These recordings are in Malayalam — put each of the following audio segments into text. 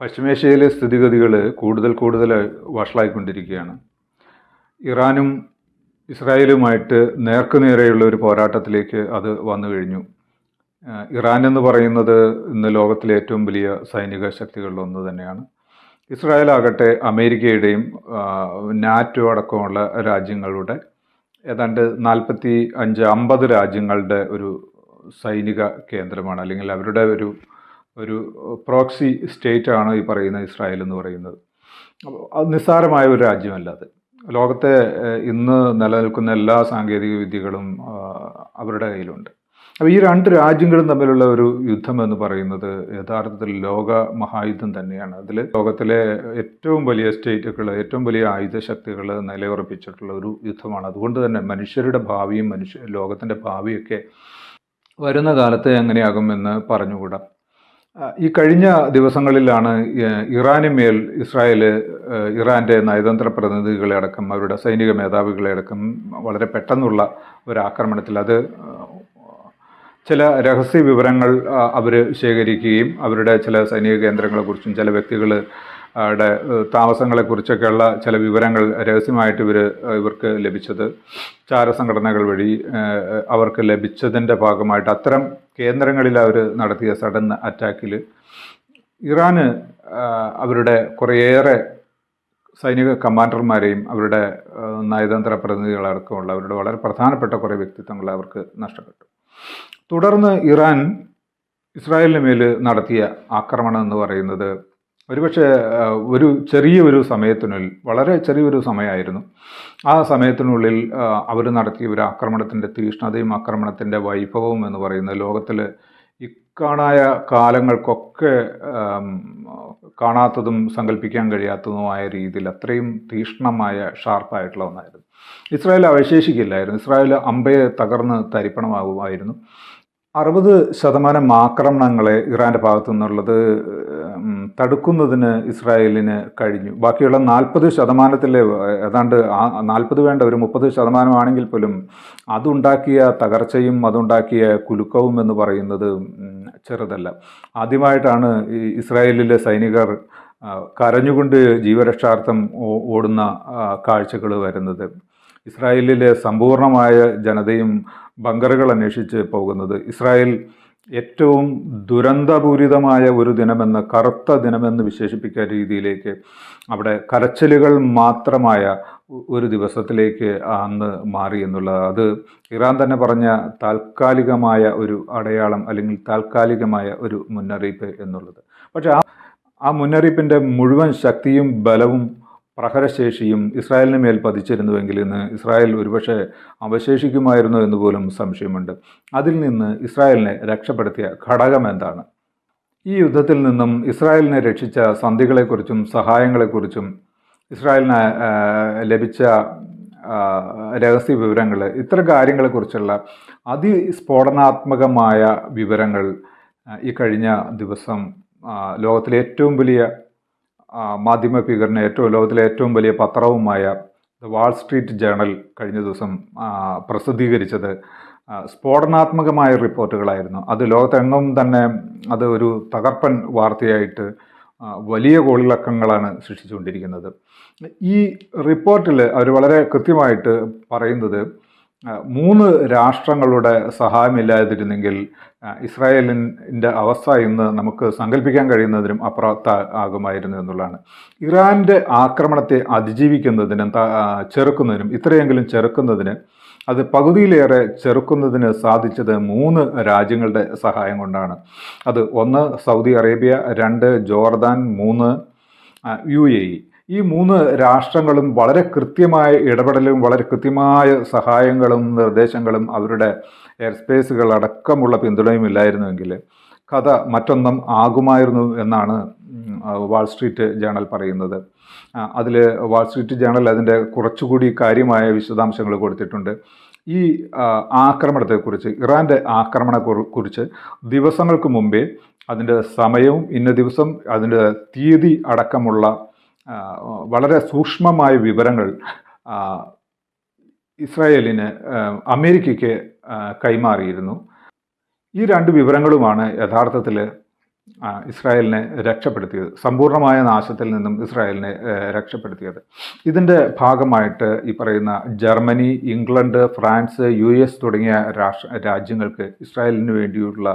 പശ്ചിമേഷ്യയിലെ സ്ഥിതിഗതികൾ കൂടുതൽ കൂടുതൽ വഷളായിക്കൊണ്ടിരിക്കുകയാണ്. ഇറാനും ഇസ്രായേലുമായിട്ട് നേർക്കുനേരെയുള്ള ഒരു പോരാട്ടത്തിലേക്ക് അത് വന്നു കഴിഞ്ഞു. ഇറാൻ എന്ന് പറയുന്നത് ഇന്ന് ലോകത്തിലെ ഏറ്റവും വലിയ സൈനിക ശക്തികളിലൊന്ന് തന്നെയാണ്. ഇസ്രായേൽ ആകട്ടെ അമേരിക്കയുടെയും നാറ്റോ അടക്കമുള്ള രാജ്യങ്ങളുടെ ഏതാണ്ട് നാൽപ്പത്തി അഞ്ച് അമ്പത് രാജ്യങ്ങളുടെ ഒരു സൈനിക കേന്ദ്രമാണ്. അല്ലെങ്കിൽ അവരുടെ ഒരു ഒരു പ്രോക്സി സ്റ്റേറ്റ് ആണ് ഈ പറയുന്ന ഇസ്രായേൽ എന്ന് പറയുന്നത്. അത് നിസ്സാരമായ ഒരു രാജ്യമല്ല അത്. ലോകത്തെ ഇന്ന് നിലനിൽക്കുന്ന എല്ലാ സാങ്കേതിക വിദ്യകളും അവരുടെ കയ്യിലുണ്ട്. അപ്പോൾ ഈ രണ്ട് രാജ്യങ്ങളും തമ്മിലുള്ള ഒരു യുദ്ധം എന്ന് പറയുന്നത് യഥാർത്ഥത്തിൽ ലോക മഹായുദ്ധം തന്നെയാണ്. അതിൽ ലോകത്തിലെ ഏറ്റവും വലിയ സ്റ്റേറ്റുകൾ ഏറ്റവും വലിയ ആയുധ ശക്തികൾ നിലയുറപ്പിച്ചിട്ടുള്ള ഒരു യുദ്ധമാണ്. അതുകൊണ്ട് തന്നെ മനുഷ്യരുടെ ഭാവിയും മനുഷ്യ ലോകത്തിന്റെ ഭാവിയൊക്കെ വരുന്ന കാലത്ത് എങ്ങനെയാകുമെന്ന് പറഞ്ഞുകൂടാ. ഈ കഴിഞ്ഞ ദിവസങ്ങളിലാണ് ഇറാന് മേൽ ഇസ്രായേൽ ഇറാന്റെ നയതന്ത്ര പ്രതിനിധികളെ അടക്കം അവരുടെ സൈനിക മേധാവികളെ അടക്കം വളരെ പെട്ടെന്നുള്ള ഒരു ആക്രമണത്തിൽ അത് ചില രഹസ്യ വിവരങ്ങൾ അവർ ശേഖരിക്കുകയും അവരുടെ ചില സൈനിക കേന്ദ്രങ്ങളെക്കുറിച്ചും ചില വ്യക്തികൾ ടെ താമസങ്ങളെക്കുറിച്ചൊക്കെയുള്ള ചില വിവരങ്ങൾ രഹസ്യമായിട്ട് ഇവർ ഇവർക്ക് ലഭിച്ചത്. ചാരസംഘടനകൾ വഴി അവർക്ക് ലഭിച്ചതിന്റെ ഭാഗമായിട്ട് അത്തരം കേന്ദ്രങ്ങളിൽ അവർ നടത്തിയ സഡൻ അറ്റാക്കിൽ ഇറാന് അവരുടെ കുറേയേറെ സൈനിക കമാൻഡർമാരെയും അവരുടെ നയതന്ത്ര പ്രതിനിധികളടക്കമുള്ള അവരുടെ വളരെ പ്രധാനപ്പെട്ട കുറേ വ്യക്തിത്വങ്ങൾ അവർക്ക് നഷ്ടപ്പെട്ടു. തുടർന്ന് ഇറാൻ ഇസ്രായേലിന് മേൽ നടത്തിയ ആക്രമണം എന്ന് പറയുന്നത് ഒരുപക്ഷെ ഒരു ചെറിയൊരു സമയത്തിനുള്ളിൽ വളരെ ചെറിയൊരു സമയമായിരുന്നു. ആ സമയത്തിനുള്ളിൽ അവർ നടത്തിയ ഒരു ആക്രമണത്തിന്റെ തീഷ്ണതയും ആക്രമണത്തിന്റെ വൈഭവവും എന്ന് പറയുന്നത് ലോകത്തിൽ ഇക്കാണായ കാലങ്ങൾക്കൊക്കെ കാണാത്തതും സങ്കല്പിക്കാൻ കഴിയാത്തതുമായ രീതിയിൽ അത്രയും തീഷ്ണമായ ഷാർപ്പായിട്ടുള്ള ഒന്നായിരുന്നു. ഇസ്രായേൽ അവശേഷിക്കില്ലായിരുന്നു. ഇസ്രായേൽ അമ്പയെ തകർന്ന് തരിപ്പണമാകുമായിരുന്നു. അറുപത് ശതമാനം ആക്രമണങ്ങളെ ഇറാന്റെ ഭാഗത്തു നിന്നുള്ളത് തടുക്കുന്നതിന് ഇസ്രായേലിന് കഴിഞ്ഞു. ബാക്കിയുള്ള നാൽപ്പത് ശതമാനത്തിലെ ഏതാണ്ട് നാൽപ്പത് വേണ്ട ഒരു മുപ്പത് ശതമാനമാണെങ്കിൽ പോലും അതുണ്ടാക്കിയ തകർച്ചയും അതുണ്ടാക്കിയ കുലുക്കവും എന്ന് പറയുന്നത് ചെറുതല്ല. ആദ്യമായിട്ടാണ് ഇസ്രായേലിലെ സൈനികർ കരഞ്ഞുകൊണ്ട് ജീവരക്ഷാർത്ഥം ഓടുന്ന കാഴ്ചകൾ വരുന്നത്. ഇസ്രായേലിലെ സമ്പൂർണമായ ജനതയും ബങ്കറുകൾ അന്വേഷിച്ച് പോകുന്നത്. ഇസ്രായേൽ ഏറ്റവും ദുരന്തപൂരിതമായ ഒരു ദിനമെന്ന് കറുത്ത ദിനമെന്ന് വിശേഷിപ്പിക്കുന്ന രീതിയിലേക്ക് അവിടെ കരച്ചിലുകൾ മാത്രമായ ഒരു ദിവസത്തിലേക്ക് അന്ന് മാറി എന്നുള്ളത്. അത് ഇറാൻ തന്നെ പറഞ്ഞ താൽക്കാലികമായ ഒരു അടയാളം അല്ലെങ്കിൽ താൽക്കാലികമായ ഒരു മുന്നറിയിപ്പ് എന്നുള്ളത്. പക്ഷേ ആ ആ മുന്നറിയിപ്പിന്റെ മുഴുവൻ ശക്തിയും ബലവും പ്രഹരശേഷിയും ഇസ്രായേലിന് മേൽ പതിച്ചിരുന്നുവെങ്കിൽ ഇന്ന് ഇസ്രായേൽ ഒരുപക്ഷെ അവശേഷിക്കുമായിരുന്നു എന്ന് പോലും സംശയമുണ്ട്. അതിൽ നിന്ന് ഇസ്രായേലിനെ രക്ഷപ്പെടുത്തിയ ഘടകം എന്താണ്? ഈ യുദ്ധത്തിൽ നിന്നും ഇസ്രായേലിനെ രക്ഷിച്ച സന്ധികളെക്കുറിച്ചും സഹായങ്ങളെക്കുറിച്ചും ഇസ്രായേലിന് ലഭിച്ച രഹസ്യ വിവരങ്ങൾ ഇത്തരം കാര്യങ്ങളെക്കുറിച്ചുള്ള അതിസ്ഫോടനാത്മകമായ വിവരങ്ങൾ ഈ കഴിഞ്ഞ ദിവസം ലോകത്തിലെ ഏറ്റവും വലിയ മാധ്യമ ഭീകരന് ഏറ്റവും ലോകത്തിലെ ഏറ്റവും വലിയ പത്രവുമായ ദ വാൾ സ്ട്രീറ്റ് ജേണൽ കഴിഞ്ഞ ദിവസം പ്രസിദ്ധീകരിച്ചത് സ്ഫോടനാത്മകമായ റിപ്പോർട്ടുകളായിരുന്നു. അത് ലോകത്തെങ്ങും തന്നെ അത് ഒരു തകർപ്പൻ വാർത്തയായിട്ട് വലിയ കോളിളക്കങ്ങളാണ് സൃഷ്ടിച്ചുകൊണ്ടിരിക്കുന്നത്. ഈ റിപ്പോർട്ടിൽ അവർ വളരെ കൃത്യമായിട്ട് പറയുന്നത് മൂന്ന് രാഷ്ട്രങ്ങളുടെ സഹായമില്ലാതിരുന്നെങ്കിൽ ഇസ്രായേലിന്റെ അവസ്ഥ ഇന്ന് നമുക്ക് സങ്കല്പിക്കാൻ കഴിയുന്നതിനും അപ്പുറത്ത ആകുമായിരുന്നു എന്നുള്ളതാണ്. ഇറാന്റെ ആക്രമണത്തെ അതിജീവിക്കുന്നതിനും ചെറുക്കുന്നതിനും ഇത്രയെങ്കിലും ചെറുക്കുന്നതിന് അത് പകുതിയിലേറെ ചെറുക്കുന്നതിന് സാധിച്ചത് മൂന്ന് രാജ്യങ്ങളുടെ സഹായം കൊണ്ടാണ്. അത് ഒന്ന് സൗദി അറേബ്യ രണ്ട് ജോർദാൻ മൂന്ന് യു എ ഇ. ഈ മൂന്ന് രാഷ്ട്രങ്ങളും വളരെ കൃത്യമായ ഇടപെടലും വളരെ കൃത്യമായ സഹായങ്ങളും നിർദ്ദേശങ്ങളും അവരുടെ എയർ സ്പേസുകൾ അടക്കമുള്ള പിന്തുണയും ഇല്ലായിരുന്നുവെങ്കിൽ കഥ മറ്റൊന്നും ആകുമായിരുന്നു എന്നാണ് വാൾ സ്ട്രീറ്റ് ജേണൽ പറയുന്നത്. അതിൽ വാൾ സ്ട്രീറ്റ് ജേണൽ അതിന്റെ കുറച്ചുകൂടി കാര്യമായ വിശദാംശങ്ങൾ കൊടുത്തിട്ടുണ്ട്. ഈ ആക്രമണത്തെക്കുറിച്ച് ഇറാന്റെ ആക്രമണ കുറിച്ച് ദിവസങ്ങൾക്ക് മുമ്പേ അതിന്റെ സമയവും ഇന്ന ദിവസം അതിന്റെ തീയതി അടക്കമുള്ള വളരെ സൂക്ഷ്മമായ വിവരങ്ങൾ ഇസ്രായേലിന് അമേരിക്കയ്ക്ക് കൈമാറിയിരുന്നു. ഈ രണ്ട് വിവരങ്ങളുമാണ് യഥാർത്ഥത്തിൽ ഇസ്രായേലിനെ രക്ഷപ്പെടുത്തിയത് സമ്പൂർണമായ നാശത്തിൽ നിന്നും ഇസ്രായേലിനെ രക്ഷപ്പെടുത്തിയത്. ഇതിന്റെ ഭാഗമായിട്ട് ഈ പറയുന്ന Germany England France U S തുടങ്ങിയ രാഷ്ട്ര രാജ്യങ്ങൾക്ക് ഇസ്രായേലിന് വേണ്ടിയുള്ള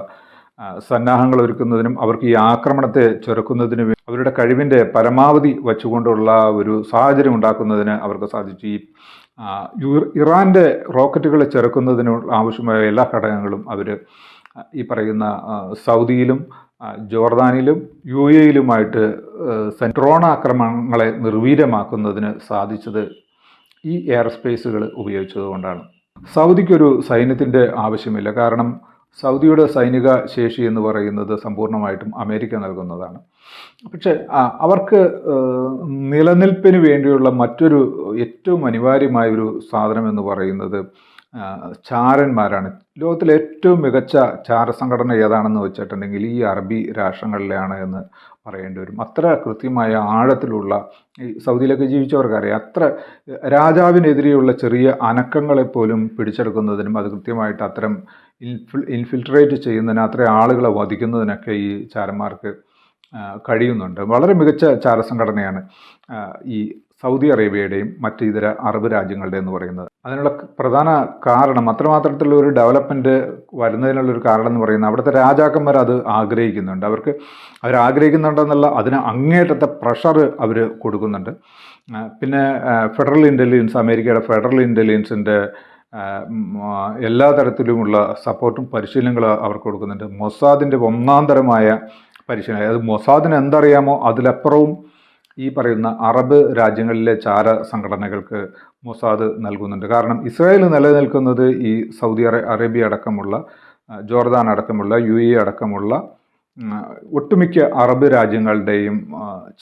സന്നാഹങ്ങൾ ഒരുക്കുന്നതിനും അവർക്ക് ഈ ആക്രമണത്തെ ചെറുക്കുന്നതിനും അവരുടെ കഴിവിന്റെ പരമാവധി വച്ചുകൊണ്ടുള്ള ഒരു സാഹചര്യം ഉണ്ടാക്കുന്നതിന് അവർക്ക് സാധിച്ചു. ഈ ഇറാന്റെ റോക്കറ്റുകളെ ചെറുക്കുന്നതിന് ആവശ്യമായ എല്ലാ ഘടകങ്ങളും അവർ ഈ പറയുന്ന സൗദിയിലും ജോർദാനിലും യു എയിലുമായിട്ട് ഡ്രോൺ ആക്രമണങ്ങളെ നിർവീര്യമാക്കുന്നതിന് സാധിച്ചത് ഈ എയർ സ്പേസുകൾ ഉപയോഗിച്ചതുകൊണ്ടാണ്. സൗദിക്കൊരു സൈന്യത്തിന്റെ ആവശ്യമില്ല. കാരണം സൗദിയുടെ സൈനിക ശേഷി എന്ന് പറയുന്നത് സമ്പൂർണമായിട്ടും അമേരിക്ക നൽകുന്നതാണ്. പക്ഷേ അവർക്ക് നിലനിൽപ്പിന് വേണ്ടിയുള്ള മറ്റൊരു ഏറ്റവും അനിവാര്യമായ ഒരു സാധനം എന്ന് പറയുന്നത് ചാരന്മാരാണ്. ലോകത്തിലെ ഏറ്റവും മികച്ച ചാര സംഘടന ഏതാണെന്ന് വെച്ചിട്ടുണ്ടെങ്കിൽ ഈ അറബി രാഷ്ട്രങ്ങളിലാണ് എന്ന് പറയേണ്ടി വരും. അത്ര കൃത്യമായ ആഴത്തിലുള്ള ഈ സൗദിയിലൊക്കെ ജീവിച്ചവർക്കറിയാം. അത്ര രാജാവിനെതിരെയുള്ള ചെറിയ അനക്കങ്ങളെപ്പോലും പിടിച്ചെടുക്കുന്നതിനും അത് കൃത്യമായിട്ട് അത്തരം ഇൻഫിൽ ഇൻഫിൽട്രേറ്റ് ചെയ്യുന്നതിന് അത്ര ആളുകളെ വധിക്കുന്നതിനൊക്കെ ഈ ചാരന്മാർക്ക് കഴിയുന്നുണ്ട്. വളരെ മികച്ച ചാരസംഘടനയാണ് ഈ സൗദി അറേബ്യയുടെയും മറ്റ് ഇതര അറബ് രാജ്യങ്ങളുടെയും എന്ന് പറയുന്നത്. അതിനുള്ള പ്രധാന കാരണം അത്രമാത്രത്തിലുള്ള ഒരു ഡെവലപ്മെന്റ് വരുന്നതിനുള്ള ഒരു കാരണം എന്ന് പറയുന്നത് അവിടുത്തെ രാജാക്കന്മാർ അത് ആഗ്രഹിക്കുന്നുണ്ട്. അവർക്ക് അവർ ആഗ്രഹിക്കുന്നുണ്ടെന്നുള്ള അതിന് അങ്ങേറ്റത്തെ പ്രഷർ അവർ കൊടുക്കുന്നുണ്ട്. പിന്നെ ഫെഡറൽ ഇന്റലിജൻസ് അമേരിക്കയുടെ ഫെഡറൽ ഇന്റലിജൻസിന്റെ എല്ലാ തരത്തിലുമുള്ള സപ്പോർട്ടും പരിശീലനങ്ങളും അവർക്ക് കൊടുക്കുന്നുണ്ട്. മൊസാദിന്റെ ഒന്നാം തരമായ പരിശീലനം അതായത് മൊസാദിന് എന്തറിയാമോ അതിലപ്പുറവും ഈ പറയുന്ന അറബ് രാജ്യങ്ങളിലെ ചാര സംഘടനകൾക്ക് മൊസാദ് നൽകുന്നുണ്ട്. കാരണം ഇസ്രായേൽ നിലനിൽക്കുന്നത് ഈ സൗദി അറേബ്യ അടക്കമുള്ള ജോർദാൻ അടക്കമുള്ള യു എ അടക്കമുള്ള ഒട്ടുമിക്ക അറബ് രാജ്യങ്ങളുടെയും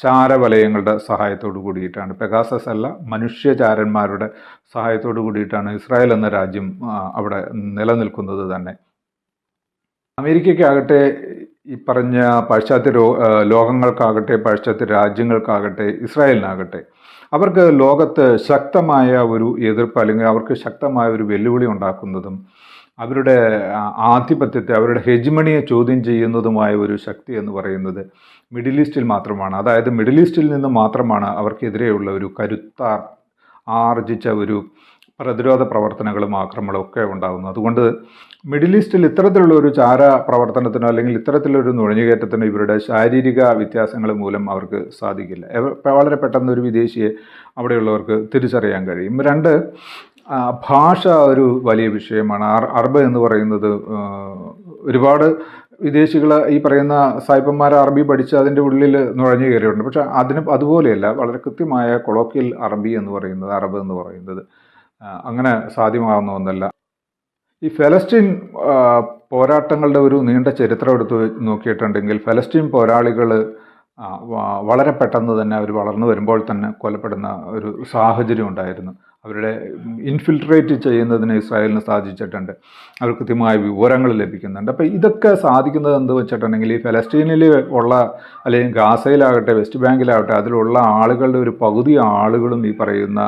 ചാരവലയങ്ങളുടെ സഹായത്തോട് കൂടിയിട്ടാണ്. പെഗാസസ് അല്ല മനുഷ്യചാരന്മാരുടെ സഹായത്തോട് കൂടിയിട്ടാണ് ഇസ്രായേൽ എന്ന രാജ്യം അവിടെ നിലനിൽക്കുന്നത് തന്നെ. അമേരിക്കയ്ക്കാകട്ടെ ഈ പറഞ്ഞ പാശ്ചാത്യ രോ ലോകങ്ങൾക്കാകട്ടെ പാശ്ചാത്യ രാജ്യങ്ങൾക്കാകട്ടെ ഇസ്രായേലിനാകട്ടെ അവർക്ക് ലോകത്ത് ശക്തമായ ഒരു എതിർപ്പ് അല്ലെങ്കിൽ അവർക്ക് ശക്തമായ ഒരു വെല്ലുവിളി ഉണ്ടാക്കുന്നതും അവരുടെ ആധിപത്യത്തെ അവരുടെ ഹെജിമണിയെ ചോദ്യം ചെയ്യുന്നതുമായ ഒരു ശക്തി എന്ന് പറയുന്നത് മിഡിൽ ഈസ്റ്റിൽ മാത്രമാണ്. അതായത് മിഡിൽ ഈസ്റ്റിൽ നിന്ന് മാത്രമാണ് അവർക്കെതിരെയുള്ള ഒരു കരുത്താർ ആർജിച്ച ഒരു പ്രതിരോധ പ്രവർത്തനങ്ങളും ആക്രമണവും ഒക്കെ ഉണ്ടാകുന്നു അതുകൊണ്ട് മിഡിൽ ഈസ്റ്റിൽ ഇത്തരത്തിലുള്ള ഒരു ചാര പ്രവർത്തനത്തിനോ അല്ലെങ്കിൽ ഇത്തരത്തിലൊരു നുഴഞ്ഞുകയറ്റത്തിനോ ഇവരുടെ ശാരീരിക വ്യത്യാസങ്ങൾ മൂലം അവർക്ക് സാധിക്കില്ല. വളരെ പെട്ടെന്ന് ഒരു വിദേശിയെ അവിടെയുള്ളവർക്ക് തിരിച്ചറിയാൻ കഴിയും. രണ്ട് ഭാഷ ഒരു വലിയ വിഷയമാണ്. അറബ് എന്ന് പറയുന്നത് ഒരുപാട് വിദേശികൾ ഈ പറയുന്ന സായിപ്പന്മാർ അറബി പഠിച്ച് അതിന്റെ ഉള്ളിൽ നുഴഞ്ഞു കയറിയിട്ടുണ്ട്. പക്ഷെ അതിന് അതുപോലെയല്ല വളരെ കൃത്യമായ കൊളോക്കിയൽ അറബി എന്ന് പറയുന്നത് അറബ് എന്ന് പറയുന്നത് അങ്ങനെ സാധ്യമാകുന്ന ഒന്നല്ല. ഈ ഫലസ്തീൻ പോരാട്ടങ്ങളുടെ ഒരു നീണ്ട ചരിത്രം എടുത്ത് നോക്കിയിട്ടുണ്ടെങ്കിൽ ഫലസ്തീൻ പോരാളികൾ വളരെ പെട്ടെന്ന് തന്നെ അവർ വളർന്നു വരുമ്പോൾ തന്നെ കൊല്ലപ്പെടുന്ന ഒരു സാഹചര്യം ഉണ്ടായിരുന്നു. അവരുടെ ഇൻഫിൽട്രേറ്റ് ചെയ്യുന്നതിന് ഇസ്രായേലിന് സാധിച്ചിട്ടുണ്ട്. അവർ കൃത്യമായ വിവരങ്ങൾ ലഭിക്കുന്നുണ്ട്. അപ്പോൾ ഇതൊക്കെ സാധിക്കുന്നത് എന്ത് വെച്ചിട്ടുണ്ടെങ്കിൽ ഈ ഫലസ്തീനിൽ ഉള്ള അല്ലെങ്കിൽ ഗാസയിലാകട്ടെ വെസ്റ്റ് ബാങ്കിലാകട്ടെ അതിലുള്ള ആളുകളുടെ ഒരു പകുതി ആളുകളും ഈ പറയുന്ന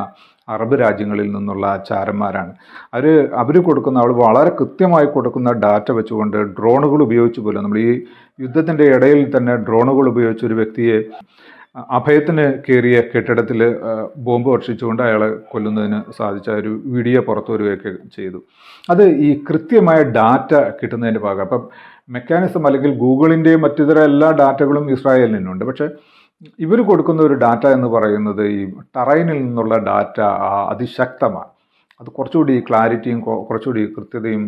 അറബ് രാജ്യങ്ങളിൽ നിന്നുള്ള ചാരന്മാരാണ് അവർ അവർ കൊടുക്കുന്ന അവൾ വളരെ കൃത്യമായി കൊടുക്കുന്ന ഡാറ്റ വെച്ചുകൊണ്ട് ഡ്രോണുകൾ ഉപയോഗിച്ച് പോലും നമ്മൾ ഈ യുദ്ധത്തിന്റെ ഇടയിൽ തന്നെ ഡ്രോണുകൾ ഉപയോഗിച്ച് ഒരു വ്യക്തിയെ അഭയത്തിന് കയറിയ കെട്ടിടത്തിൽ ബോംബ് വർഷിച്ചുകൊണ്ട് അയാളെ കൊല്ലുന്നതിന് സാധിച്ച ഒരു വീഡിയോ പുറത്തു വരികയൊക്കെ ചെയ്തു. അത് ഈ കൃത്യമായ ഡാറ്റ കിട്ടുന്നതിന്റെ ഭാഗം. അപ്പം മെക്കാനിസം അല്ലെങ്കിൽ ഗൂഗിളിന്റെയും മറ്റിതര എല്ലാ ഡാറ്റകളും ഇസ്രായേലിൽ നിന്നുണ്ട്. പക്ഷേ ഇവർ കൊടുക്കുന്ന ഒരു ഡാറ്റ എന്ന് പറയുന്നത് ഈ ടറൈനിൽ നിന്നുള്ള ഡാറ്റ അതിശക്തമാണ്. അത് കുറച്ചുകൂടി ക്ലാരിറ്റിയും കുറച്ചുകൂടി കൃത്യതയും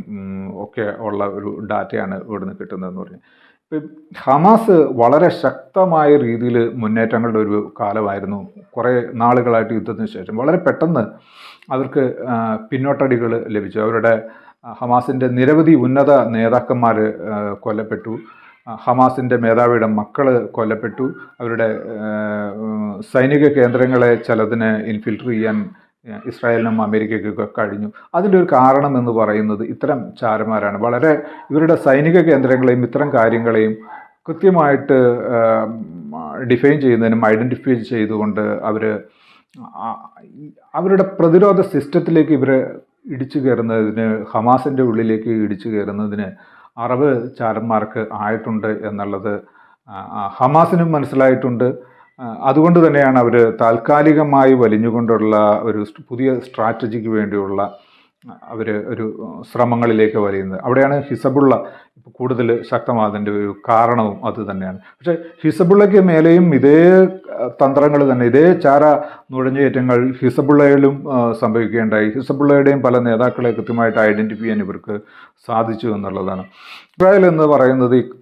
ഒക്കെ ഉള്ള ഒരു ഡാറ്റയാണ് ഇവിടുന്ന് കിട്ടുന്നതെന്ന് പറഞ്ഞു. ഇപ്പം ഹമാസ് വളരെ ശക്തമായ രീതിയിൽ മുന്നേറ്റങ്ങളുടെ ഒരു കാലമായിരുന്നു. കുറേ നാളുകളായിട്ട് യുദ്ധത്തിന് ശേഷം. വളരെ പെട്ടെന്ന് അവർക്ക് പിന്നോട്ടടികൾ ലഭിച്ചു. അവരുടെ ഹമാസിന്റെ നിരവധി ഉന്നത നേതാക്കന്മാർ കൊല്ലപ്പെട്ടു. ഹമാസിന്റെ മേധാവിയുടെ മക്കൾ കൊല്ലപ്പെട്ടു. അവരുടെ സൈനിക കേന്ദ്രങ്ങളെ ചിലതിനെ ഇൻഫിൽട്ടർ ചെയ്യാൻ ഇസ്രായേലിനും അമേരിക്കയ്ക്കൊക്കെ കഴിഞ്ഞു. അതിന്റെ ഒരു കാരണം എന്ന് പറയുന്നത് ഇത്തരം ചാരന്മാരാണ്. വളരെ ഇവരുടെ സൈനിക കേന്ദ്രങ്ങളെയും ഇത്തരം കാര്യങ്ങളെയും കൃത്യമായിട്ട് ഡിഫൈൻ ചെയ്യുന്നതിനും ഐഡന്റിഫൈ ചെയ്തുകൊണ്ട് അവർ അവരുടെ പ്രതിരോധ സിസ്റ്റത്തിലേക്ക് ഇവരെ ഇടിച്ചു കയറുന്നതിന് ഹമാസിന്റെ ഉള്ളിലേക്ക് ഇടിച്ചു കയറുന്നതിന് അറബ് ചാരന്മാർക്ക് ആയിട്ടുണ്ട് എന്നുള്ളത് ഹമാസിനും മനസ്സിലായിട്ടുണ്ട്. അതുകൊണ്ട് തന്നെയാണ് അവർ താൽക്കാലികമായി വലിഞ്ഞുകൊണ്ടുള്ള ഒരു പുതിയ സ്ട്രാറ്റജിക്ക് വേണ്ടിയുള്ള അവർ ഒരു ശ്രമങ്ങളിലേക്ക് വലിയുന്നത്. അവിടെയാണ് ഹിസബുള്ള കൂടുതൽ ശക്തമാകുന്നതിന്റെ ഒരു കാരണവും അത് തന്നെയാണ്. പക്ഷേ ഹിസബുള്ളയ്ക്ക് മേലെയും ഇതേ തന്ത്രങ്ങൾ തന്നെ ഇതേ ചാര നുഴഞ്ഞുകയറ്റങ്ങൾ ഹിസബുള്ളയിലും സംഭവിക്കുകയുണ്ടായി. ഹിസബുള്ളയുടെയും പല നേതാക്കളെ കൃത്യമായിട്ട് ഐഡന്റിഫൈ ചെയ്യാൻ ഇവർക്ക് സാധിച്ചു എന്നുള്ളതാണ്. ഇസ്രായേൽ എന്ന് പറയുന്നത്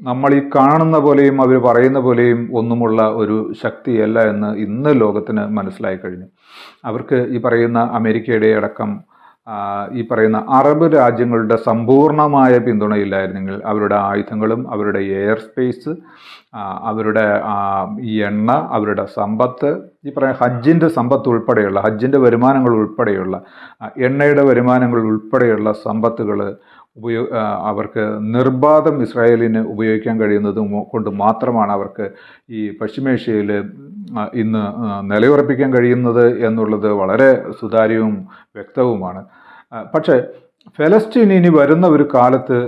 നമ്മൾ ഈ കാണുന്ന പോലെയും അവർ പറയുന്ന പോലെയും ഒന്നുമുള്ള ഒരു ശക്തിയല്ല എന്ന് ഇന്ന് ലോകത്തിന് മനസ്സിലായി കഴിഞ്ഞു. അവർക്ക് ഈ പറയുന്ന അമേരിക്കയുടെ അടക്കം ഈ പറയുന്ന അറബ് രാജ്യങ്ങളുടെ സമ്പൂർണമായ പിന്തുണയില്ലായിരുന്നെങ്കിൽ അവരുടെ ആയുധങ്ങളും അവരുടെ എയർ സ്പേസ് അവരുടെ എണ്ണ അവരുടെ സമ്പത്ത് ഈ പറയുന്ന ഹജ്ജിന്റെ സമ്പത്ത് ഉൾപ്പെടെയുള്ള ഹജ്ജിന്റെ വരുമാനങ്ങൾ ഉൾപ്പെടെയുള്ള എണ്ണയുടെ വരുമാനങ്ങൾ ഉൾപ്പെടെയുള്ള സമ്പത്തുകൾ ഉപയോ അവർക്ക് നിർബാധം ഇസ്രായേലിന് ഉപയോഗിക്കാൻ കഴിയുന്നത് കൊണ്ട് മാത്രമാണ് അവർക്ക് ഈ പശ്ചിമേഷ്യയിൽ ഇന്ന് നിലയുറപ്പിക്കാൻ കഴിയുന്നത് എന്നുള്ളത് വളരെ സുതാര്യവും വ്യക്തവുമാണ്. പക്ഷേ ഫലസ്തീൻ ഇനി വരുന്ന ഒരു കാലത്ത്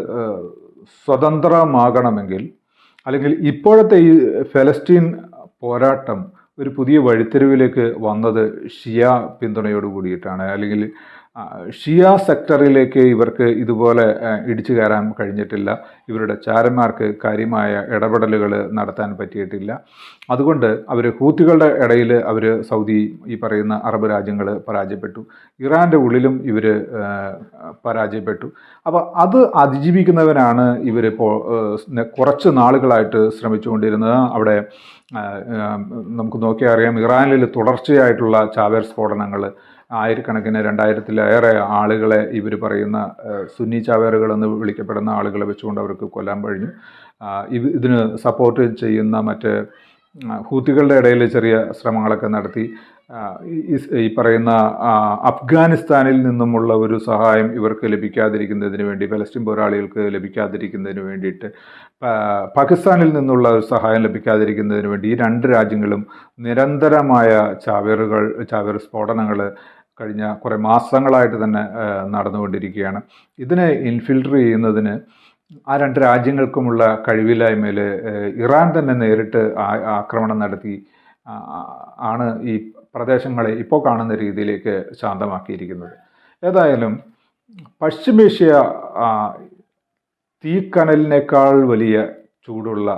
സ്വതന്ത്രമാകണമെങ്കിൽ അല്ലെങ്കിൽ ഇപ്പോഴത്തെ ഈ ഫലസ്തീൻ പോരാട്ടം ഒരു പുതിയ വഴിത്തിരിവിലേക്ക് വന്നത് ഷിയ പിന്തുണയോട് കൂടിയിട്ടാണ്. അല്ലെങ്കിൽ ഷിയ സെക്ടറിലേക്ക് ഇവർക്ക് ഇതുപോലെ ഇടിച്ചു കയറാൻ കഴിഞ്ഞിട്ടില്ല. ഇവരുടെ ചാരന്മാർക്ക് കാര്യമായ ഇടപെടലുകൾ നടത്താൻ പറ്റിയിട്ടില്ല. അതുകൊണ്ട് അവർ ഹൂത്തികളുടെ ഇടയിൽ അവർ സൗദി ഈ പറയുന്ന അറബ് രാജ്യങ്ങൾ പരാജയപ്പെട്ടു. ഇറാന്റെ ഉള്ളിലും ഇവർ പരാജയപ്പെട്ടു. അപ്പോൾ അത് അതിജീവിക്കുന്നവനാണ് ഇവരിപ്പോൾ കുറച്ച് നാളുകളായിട്ട് ശ്രമിച്ചുകൊണ്ടിരുന്നത്. അവിടെ നമുക്ക് നോക്കിയാൽ അറിയാം ഇറാനിൽ തുടർച്ചയായിട്ടുള്ള ചാവേർ സ്ഫോടനങ്ങൾ ആയിരക്കണക്കിന് രണ്ടായിരത്തിലേറെ ആളുകളെ ഇവർ പറയുന്ന സുന്നി ചാവേറുകൾ എന്ന് വിളിക്കപ്പെടുന്ന ആളുകളെ വെച്ചുകൊണ്ട് അവർക്ക് കൊല്ലാൻ കഴിഞ്ഞു. ഇതിന് സപ്പോർട്ട് ചെയ്യുന്ന മറ്റ് ഹൂത്തികളുടെ ഇടയിൽ ചെറിയ ശ്രമങ്ങളൊക്കെ നടത്തി. ഈ- പറയുന്ന അഫ്ഗാനിസ്ഥാനിൽ നിന്നുമുള്ള ഒരു സഹായം ഇവർക്ക് ലഭിക്കാതിരിക്കുന്നതിന് വേണ്ടി പലസ്തീൻ പോരാളികൾക്ക് ലഭിക്കാതിരിക്കുന്നതിന് വേണ്ടിയിട്ട് പാകിസ്ഥാനിൽ നിന്നുള്ള ഒരു സഹായം ലഭിക്കാതിരിക്കുന്നതിന് വേണ്ടി ഈ രണ്ട് രാജ്യങ്ങളും നിരന്തരമായ ചാവേറുകൾ ചാവേർ സ്ഫോടനങ്ങൾ കഴിഞ്ഞ കുറേ മാസങ്ങളായിട്ട് തന്നെ നടന്നുകൊണ്ടിരിക്കുകയാണ്. ഇതിനെ ഇൻഫിൽട്ടർ ചെയ്യുന്നതിന് ആ രണ്ട് രാജ്യങ്ങൾക്കുമുള്ള കഴിവില്ലായ്മയിൽ ഇറാൻ തന്നെ നേരിട്ട് ആക്രമണം നടത്തി ആണ് ഈ പ്രദേശങ്ങളെ ഇപ്പോൾ കാണുന്ന രീതിയിലേക്ക് ശാന്തമാക്കിയിരിക്കുന്നത്. ഏതായാലും പശ്ചിമേഷ്യ തീക്കനലിനേക്കാൾ വലിയ ചൂടുള്ള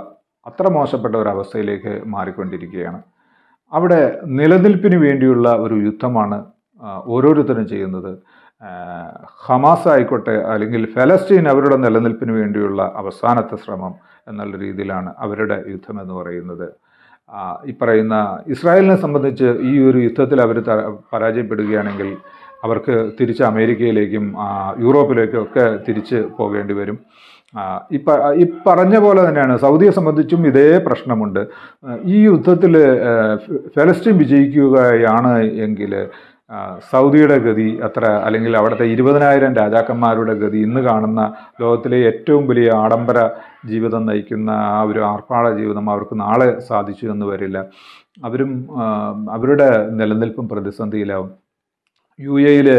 അത്ര മോശപ്പെട്ട ഒരവസ്ഥയിലേക്ക് മാറിക്കൊണ്ടിരിക്കുകയാണ്. അവിടെ നിലനിൽപ്പിന് വേണ്ടിയുള്ള ഒരു യുദ്ധമാണ് ഓരോരുത്തരും ചെയ്യുന്നത്. ഹമാസ് ആയിക്കോട്ടെ അല്ലെങ്കിൽ ഫലസ്തീൻ അവരുടെ നിലനിൽപ്പിന് വേണ്ടിയുള്ള അവസാനത്തെ ശ്രമം എന്നുള്ള രീതിയിലാണ് അവരുടെ യുദ്ധം എന്ന് പറയുന്നത്. ഈ പറയുന്ന ഇസ്രായേലിനെ സംബന്ധിച്ച് ഈ ഒരു യുദ്ധത്തിൽ അവർ പരാജയപ്പെടുകയാണെങ്കിൽ അവർക്ക് തിരിച്ച് അമേരിക്കയിലേക്കും യൂറോപ്പിലേക്കും ഒക്കെ തിരിച്ച് പോകേണ്ടി വരും. ഈ പറഞ്ഞ പോലെ തന്നെയാണ് സൗദിയെ സംബന്ധിച്ചും ഇതേ പ്രശ്നമുണ്ട്. ഈ യുദ്ധത്തിൽ ഫലസ്തീൻ വിജയിക്കുകയാണ് എങ്കിൽ സൗദിയുടെ ഗതി അത്ര അല്ലെങ്കിൽ അവിടുത്തെ ഇരുപതിനായിരം രാജാക്കന്മാരുടെ ഗതി ഇന്ന് കാണുന്ന ലോകത്തിലെ ഏറ്റവും വലിയ ആഡംബര ജീവിതം നയിക്കുന്ന ആ ഒരു ആർപ്പാട ജീവിതം അവർക്ക് നാളെ സാധിച്ചു എന്ന് വരില്ല. അവരും അവരുടെ നിലനിൽപ്പും പ്രതിസന്ധിയിലാവും. യു എയിലെ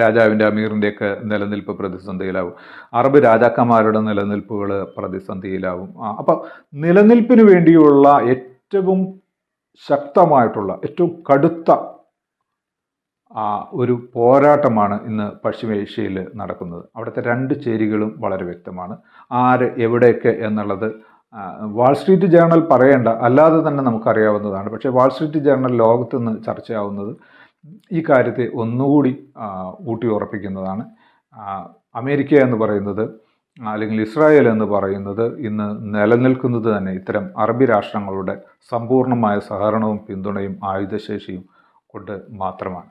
രാജാവിന്റെ അമീറിന്റെയൊക്കെ നിലനിൽപ്പ് പ്രതിസന്ധിയിലാവും. അറബ് രാജാക്കന്മാരുടെ നിലനിൽപ്പുകൾ പ്രതിസന്ധിയിലാവും. അപ്പം നിലനിൽപ്പിന് വേണ്ടിയുള്ള ഏറ്റവും ശക്തമായിട്ടുള്ള ഏറ്റവും കടുത്ത ഒരു പോരാട്ടമാണ് ഇന്ന് പശ്ചിമേഷ്യയിൽ നടക്കുന്നത്. അവിടുത്തെ രണ്ട് ചേരികളും വളരെ വ്യക്തമാണ്. ആര് എവിടെയൊക്കെ എന്നുള്ളത് വാൾസ്ട്രീറ്റ് വാൾ സ്ട്രീറ്റ് ജേർണൽ പറയേണ്ട അല്ലാതെ തന്നെ നമുക്കറിയാവുന്നതാണ്. പക്ഷേ വാൾസ്ട്രീറ്റ് ജേർണൽ ലോകത്ത് നിന്ന് ചർച്ചയാവുന്നത് ഈ കാര്യത്തെ ഒന്നുകൂടി ഊട്ടി ഉറപ്പിക്കുന്നതാണ് അമേരിക്ക എന്ന് പറയുന്നത് അല്ലെങ്കിൽ ഇസ്രായേൽ എന്ന് പറയുന്നത് ഇന്ന് നിലനിൽക്കുന്നത് തന്നെ ഇത്തരം അറബി രാഷ്ട്രങ്ങളുടെ സമ്പൂർണമായ സഹകരണവും പിന്തുണയും ആയുധശേഷിയും കൊണ്ട് മാത്രമാണ്.